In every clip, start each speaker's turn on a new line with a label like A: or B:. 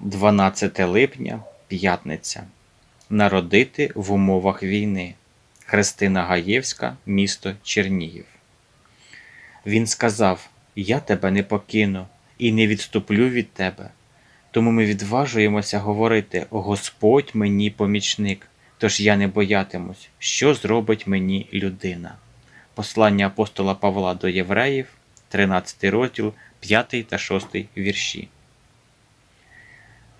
A: 12 липня, п'ятниця. Народити в умовах війни. Христина Гаєвська, місто Чернігів. Він сказав: Я тебе не покину і не відступлю від тебе. Тому ми відважуємося говорити: Господь мені помічник, тож я не боятимусь, що зробить мені людина. Послання апостола Павла до Євреїв, 13 розділ, 5 та 6 вірші.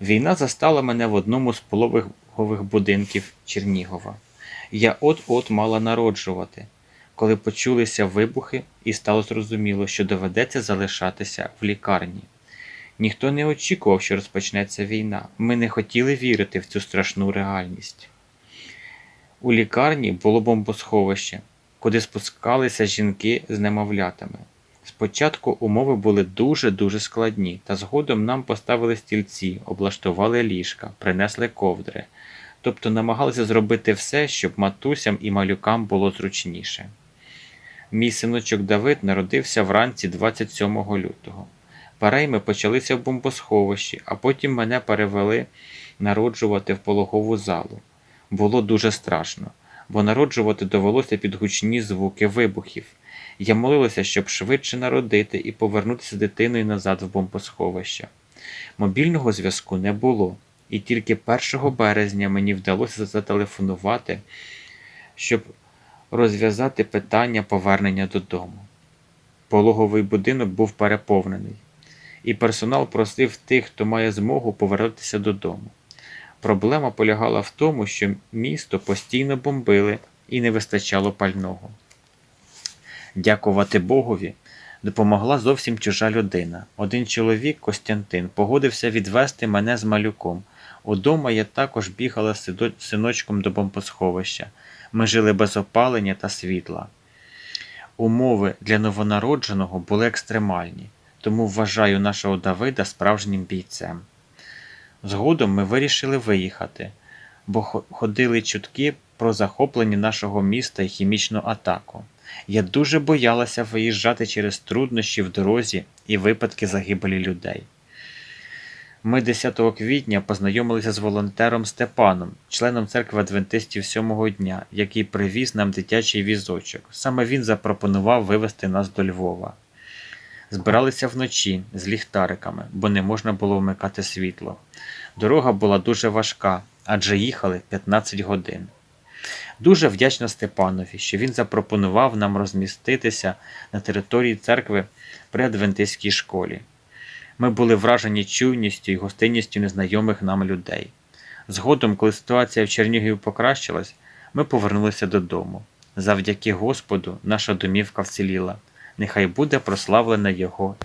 A: Війна застала мене в одному з пологових будинків Чернігова. Я от-от мала народжувати, коли почулися вибухи і стало зрозуміло, що доведеться залишатися в лікарні. Ніхто не очікував, що розпочнеться війна. Ми не хотіли вірити в цю страшну реальність. У лікарні було бомбосховище, куди спускалися жінки з немовлятами. Спочатку умови були дуже-дуже складні, та згодом нам поставили стільці, облаштували ліжка, принесли ковдри, тобто намагалися зробити все, щоб матусям і малюкам було зручніше. Мій синочок Давид народився вранці 27 лютого. Перейми почалися в бомбосховищі, а потім мене перевели народжувати в пологову залу. Було дуже страшно, бо народжувати довелося під гучні звуки вибухів. Я молилася, щоб швидше народити і повернутися дитиною назад в бомбосховище. Мобільного зв'язку не було, і тільки 1 березня мені вдалося зателефонувати, щоб розв'язати питання повернення додому. Пологовий будинок був переповнений, і персонал просив тих, хто має змогу повернутися додому. Проблема полягала в тому, що місто постійно бомбили і не вистачало пального. Дякувати Богові, допомогла зовсім чужа людина. Один чоловік, Костянтин, погодився відвести мене з малюком. Удома я також бігала з синочком до бомбосховища. Ми жили без опалення та світла. Умови для новонародженого були екстремальні, тому вважаю нашого Давида справжнім бійцем. Згодом ми вирішили виїхати, бо ходили чутки про захоплення нашого міста і хімічну атаку. Я дуже боялася виїжджати через труднощі в дорозі і випадки загибелі людей. Ми 10 квітня познайомилися з волонтером Степаном, членом церкви адвентистів сьомого дня, який привіз нам дитячий візочок. Саме він запропонував вивезти нас до Львова. Збиралися вночі з ліхтариками, бо не можна було вмикати світло. Дорога була дуже важка, адже їхали 15 годин. Дуже вдячна Степанові, що він запропонував нам розміститися на території церкви при адвентистській школі. Ми були вражені чуйністю і гостинністю незнайомих нам людей. Згодом, коли ситуація в Чернігові покращилась, ми повернулися додому. Завдяки Господу наша домівка вціліла. Нехай буде прославлене Його.